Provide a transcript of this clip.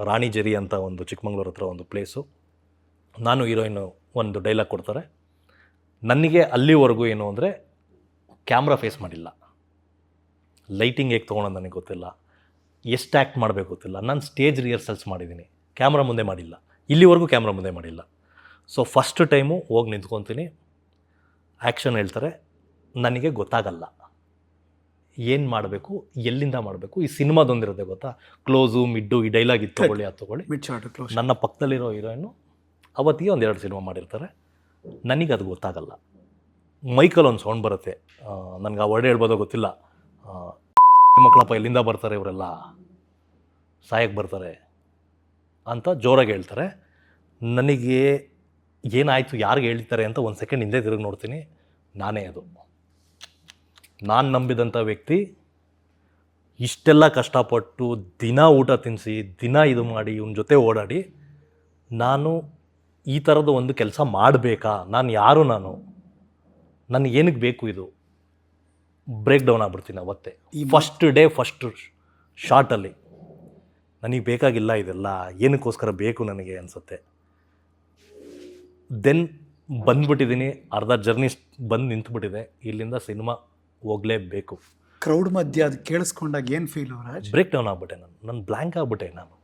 ರಾಣಿಜೆರಿ ಅಂತ ಒಂದು ಚಿಕ್ಕಮಂಗ್ಳೂರು ಹತ್ರ ಒಂದು ಪ್ಲೇಸು ನಾನು ಹೀರೋಯಿನು ಒಂದು ಡೈಲಾಗ್ ಕೊಡ್ತಾರೆ. ನನಗೆ ಅಲ್ಲಿವರೆಗೂ ಏನು ಅಂದರೆ ಕ್ಯಾಮ್ರಾ ಫೇಸ್ ಮಾಡಿಲ್ಲ. ಲೈಟಿಂಗ್ ಹೇಗೆ ತೊಗೊಳೋದು ನನಗೆ ಗೊತ್ತಿಲ್ಲ. ಎಷ್ಟು ಆ್ಯಕ್ಟ್ ಮಾಡಬೇಕು ಗೊತ್ತಿಲ್ಲ. ನಾನು ಸ್ಟೇಜ್ ರಿಹರ್ಸಲ್ಸ್ ಮಾಡಿದ್ದೀನಿ ಕ್ಯಾಮ್ರಾ ಮುಂದೆ ಮಾಡಿಲ್ಲ. ಇಲ್ಲಿವರೆಗೂ ಕ್ಯಾಮ್ರಾ ಮುಂದೆ ಮಾಡಿಲ್ಲ. ಸೊ ಫಸ್ಟ್ ಟೈಮು ಹೋಗಿ ನಿಂತ್ಕೊತೀನಿ. ಆ್ಯಕ್ಷನ್ ಹೇಳ್ತಾರೆ. ನನಗೆ ಗೊತ್ತಾಗಲ್ಲ. ಏನು ಮಾಡಬೇಕು ಎಲ್ಲಿಂದ ಮಾಡಬೇಕು ಈ ಸಿನಿಮಾದೊಂದಿರುತ್ತೆ ಗೊತ್ತಾ? ಕ್ಲೋಸು ಮಿಡ್ಡು ಈ ಡೈಲಾಗ್ ಇತ್ತು ತೊಗೊಳ್ಳಿ ಅದು ತೊಗೊಳ್ಳಿ. ನನ್ನ ಪಕ್ಕದಲ್ಲಿರೋ ಹೀರೋಯಿನು ಅವತ್ತಿಗೆ ಒಂದೆರಡು ಸಿನಿಮಾ ಮಾಡಿರ್ತಾರೆ. ನನಗೆ ಅದು ಗೊತ್ತಾಗಲ್ಲ. ಮೈಕಲ್ ಒಂದು ಸೌಂಡ್ ಬರುತ್ತೆ. ನನಗೆ ಆ ವರ್ಡ್ ಹೇಳ್ಬೋದೋ ಗೊತ್ತಿಲ್ಲ. ಮಕ್ಕಳಪ್ಪ ಎಲ್ಲಿಂದ ಬರ್ತಾರೆ ಇವರೆಲ್ಲ? ಸಾಯಕ್ಕೆ ಬರ್ತಾರೆ ಅಂತ ಜೋರಾಗಿ ಹೇಳ್ತಾರೆ. ನನಗೆ ಏನಾಯಿತು ಯಾರಿಗೆ ಹೇಳ್ತಾರೆ ಅಂತ ಒಂದು ಸೆಕೆಂಡ್ ಹಿಂದೆ ತಿರುಗಿ ನೋಡ್ತೀನಿ. ನಾನೇ ಅದು. ನಾನು ನಂಬಿದಂಥ ವ್ಯಕ್ತಿ ಇಷ್ಟೆಲ್ಲ ಕಷ್ಟಪಟ್ಟು ದಿನ ಊಟ ತಿನ್ನಿಸಿ ದಿನ ಇದು ಮಾಡಿ ಇವನ ಜೊತೆ ಓಡಾಡಿ ನಾನು ಈ ಥರದ ಒಂದು ಕೆಲಸ ಮಾಡಬೇಕಾ? ನಾನು ಯಾರು ನಾನು? ನನಗೆ ಏನಕ್ಕೆ ಬೇಕು ಇದು? ಬ್ರೇಕ್ ಡೌನ್ ಆಗ್ಬಿಡ್ತೀನಿ ಅವತ್ತೇ. ಫಸ್ಟ್ ಡೇ ಫಸ್ಟ್ ಶಾರ್ಟಲ್ಲಿ ನನಗೆ ಬೇಕಾಗಿಲ್ಲ ಇದೆಲ್ಲ. ಏನಕ್ಕೋಸ್ಕರ ಬೇಕು ನನಗೆ ಅನಿಸುತ್ತೆ. ದೆನ್ ಬಂದ್ಬಿಟ್ಟಿದ್ದೀನಿ ಅರ್ಧ ಜರ್ನಿ ಬಂದು ನಿಂತ್ಬಿಟ್ಟಿದೆ. ಇಲ್ಲಿಂದ ಸಿನಿಮಾ ಹೋಗಲೇಬೇಕು. ಕ್ರೌಡ್ ಮಧ್ಯೆ ಅದು ಕೇಳಿಸ್ಕೊಂಡಾಗ ಏನು ಫೀಲ್ ಬ್ರೇಕ್ ಡೌನ್ ಆಗ್ಬಿಟ್ಟೆ ನಾನು. ನಾನು ಬ್ಲ್ಯಾಂಕ್ ಆಗ್ಬಿಟ್ಟೆ ನಾನು.